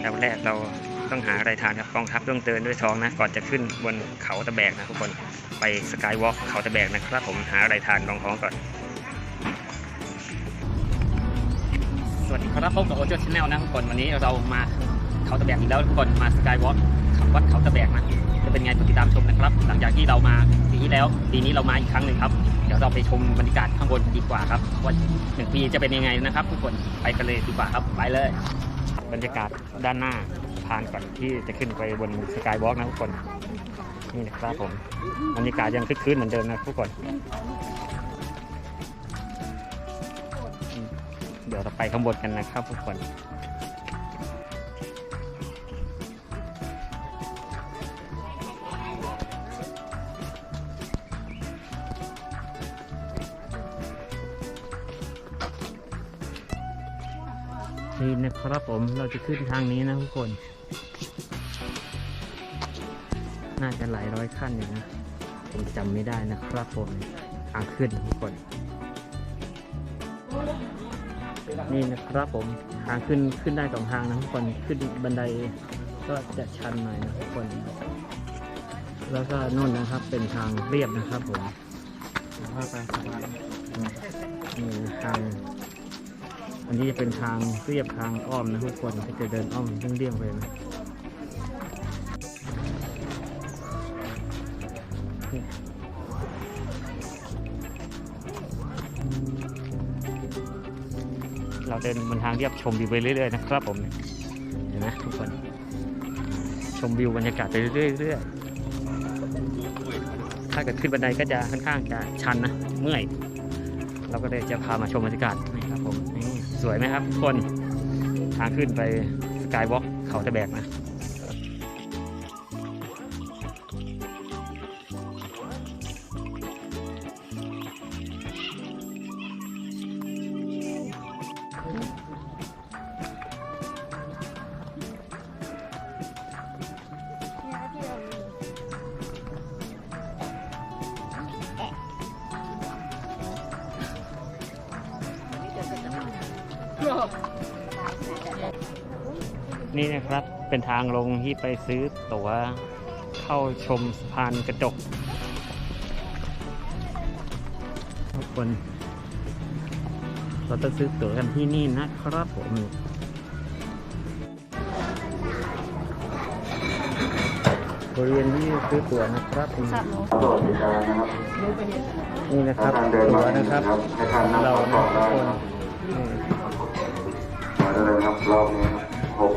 อันดับแรกเราต้องหาอะไรทานครับกองทัพต้องเดินด้วยท้องนะก่อนจะขึ้นบนเขาตะแบกนะทุกคนไปสกายวอล์กเขาตะแบกนะครับผมหาอะไรทานรองท้องก่อน สวัสดีครับพบกับโอเจอร์ชาแนลนะทุกคนวันนี้เรามาเขาตะแบกอีกแล้วทุกคนมาสกายวอล์กวัดเขาตะแบกนะจะเป็นไงติดตามชมนะครับ หลังจากที่เรามาปีที่แล้วปีนี้เรามาอีกครั้งหนึ่งครับเดี๋ยวเราไปชมบรรยากาศข้างบนดีกว่าครับว่าหนึ่งปีจะเป็นยังไงนะครับ ทุกคนไปกันเลยดีกว่าครับไปเลย บรรยากาศด้านหน้าผ่านก่อนที่จะขึ้นไปบนสกายวอล์กนะทุกคน นี่นะครับผมบรรยากาศยังคึกคืนเหมือนเดิมนะทุกคน เดี๋ยวเราไปข้างบนกันนะครับทุกคน นี่นะครับผมเราจะขึ้นทางนี้นะทุกคน น่าจะหลายร้อยขั้นอยู่นะ ผมจำไม่ได้นะครับผมทางขึ้นทุกคน นี่นะครับผมทางขึ้นขึ้นได้สองทางนะทุกคนขึ้นบันไดก็จะชันหน่อยนะทุกคน แล้วก็นู่นนะครับเป็นทางเรียบนะครับผมนี่ทาง อันนี้จะเป็นทางเรียบทางอ้อมนะทุกคนที่จะเดินอ้อมเลี่ยงๆไปนะเราเดินบนทางเรียบชมวิวไปเรื่อยๆนะครับผมเห็นไหมทุกคน ชมวิวบรรยากาศไปเรื่อยๆถ้าเกิดขึ้นบันไดก็จะค่อนข้างจะชันนะเมื่อย เราก็เลยจะพามาชมบรรยากาศนี่ครับผมนี่ สวยไหมครับทุกคน ทางขึ้นไปสกายวอล์กเขาตะแบกนะ นี่นะครับเป็นทางลงที่ไปซื้อตั๋วเข้าชมสะพานกระจกทุกคน เราต้องซื้อตั๋วกันที่นี่นะครับผมบริเวณที่ซื้อตั๋วนะครับผมสวัสดีครับนะครับนี่นะครับทางเดินตั๋วมานะครับให้ทานนั่งเราพักนะผ่อนทุกคน นี่ครับรอบนี้หก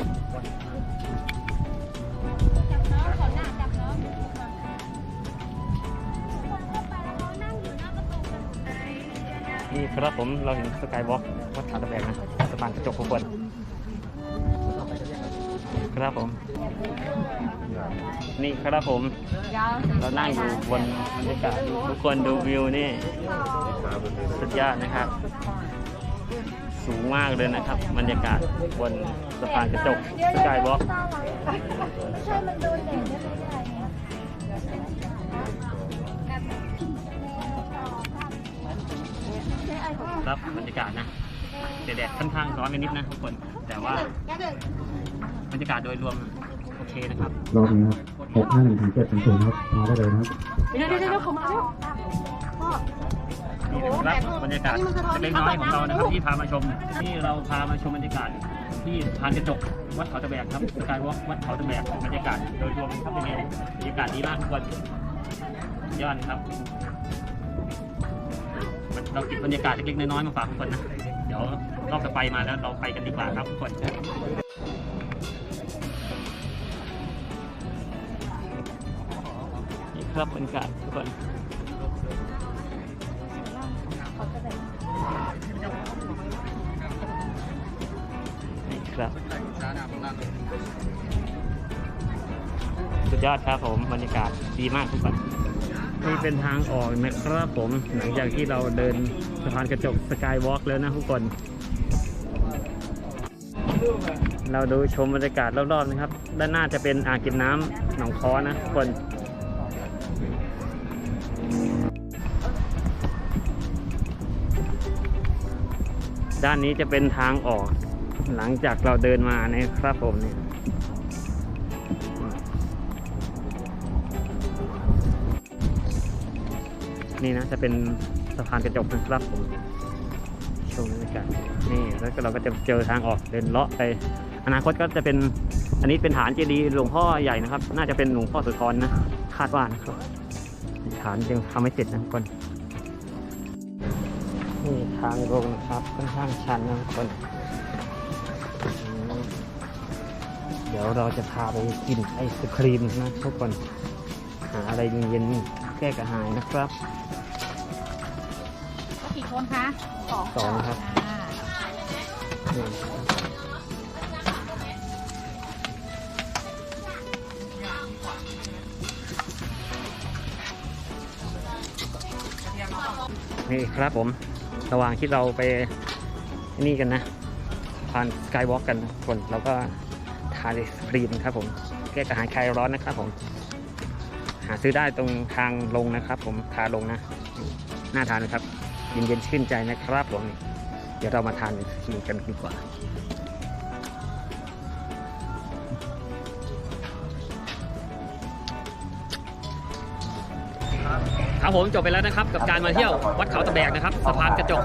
นี่ครับผมเราเห็นสกายวอล์กวัดขาตะแบกนะสะพานกระจกทุกคนครับผม นี่ครับผม เรานั่งอยู่บนบรรยากาศทุกคนดูวิวนี่ สุดยอดนะครับ สูงมากเลยนะครับ บรรยากาศบนสะพานกระจกสกายวอล์กใช่มันโดนแดดไม่ได้ไงครับบรรยากาศนะแดดๆค่อนข้างร้อนไปนิดนะทุกคน แต่ว่าบรรยากาศโดยรวมโอเคนะครับรอบนี้ครับหกห้าหนึ่งถึงเจ็ดถึงศูนย์ครับมาได้เลยนะครับเดี๋ยวเดี๋ยวเดี๋ยวเขามาแล้ว นี่นะครับบรรยากาศเล็กๆน้อยๆของเรานะครับที่พามาชมที่เราพามาชมบรรยากาศที่พานกระจกวัดเขาตะแบกครับสกายวอล์กวัดเขาตะแบกบรรยากาศโดยรวมครับเป็นไงบรรยากาศดีมากทุกคนสุดยอดครับเราเก็บบรรยากาศเล็กๆน้อยๆมาฝากทุกคนนะเดี๋ยวรอบต่อไปมาแล้วเราไปกันดีกว่าครับทุกคนนี่ครับบรรยากาศทุกคน ครับ สุดยอดครับผมบรรยากาศดีมากทุกคนนี่เป็นทางออกนะครับผมหลังจากที่เราเดินสะพานกระจกสกายวอล์กแล้วนะทุกคน เราดูชมบรรยากาศรอบๆนะครับ ด้านหน้าจะเป็นอ่างเก็บน้ำหนองคอนะทุกคนด้านนี้จะเป็นทางออก หลังจากเราเดินมานะครับผมเนี่ยนี่นะจะเป็นสะพานกระจกนะครับผมชมบรรยากาศนี่แล้วก็เราก็จะเจอทางออกเดินเลาะไป อนาคตก็จะเป็นอันนี้เป็นฐานเจดีย์หลวงพ่อใหญ่นะครับ น่าจะเป็นหลวงพ่อสุธรนะคาดว่านะครับฐานยังทำไม่เสร็จนะคนนี่ทางลงนะครับค่อนข้างชันนะคน เดี๋ยวเราจะพาไปกินไอศครีมนะทุกคนหาอะไรเย็นๆแก้กระหายนะครับกี่คนคะสองสองครับอ่านี่นี่ครับผมระหว่างที่เราไปนี่กันนะผ่านสกายวอล์กกันนะทุกคนเราก็ ทานไอศครีมครับผมแก้กระหายคลายร้อนนะครับผมหาซื้อได้ตรงทางลงนะครับ ผมทางลงนะน่าทานนะครับเย็นๆชื่นใจนะครับผมเดี๋ยวเรามาทานกินกันดีกว่าครับ ครับผมจบไปแล้วนะครับกับการมาเที่ยววัดเขาตะแบกนะครับสะพานกระจก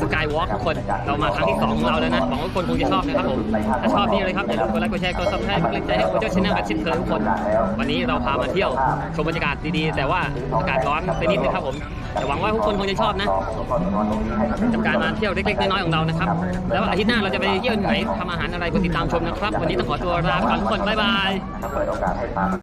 สกายวอล์กทุกคนเรามาครั้งที่สองของเราแล้วนะหวังว่าคนคงจะชอบนะครับผมถ้าชอบนี่เลยครับอย่าลืมกดไลค์กดแชร์กดซับสไครต์กำลังใจให้โอเจ้าชแนลกับชิดเคยทุกคน วันนี้เราพามาเที่ยวชมบรรยากาศดีๆ แต่ว่าอากาศร้อนไปนิดนะครับผมแต่หวังว่าทุกคนคงจะชอบนะกับการมาเที่ยวเล็กๆน้อยๆของเรานะครับแล้วอาทิตย์หน้าเราจะไปเที่ยวไหนทำอาหารอะไรกดติดตามชมนะครับ วันนี้ต้องขอตัวลาไปก่อนทุกคนบ๊ายบาย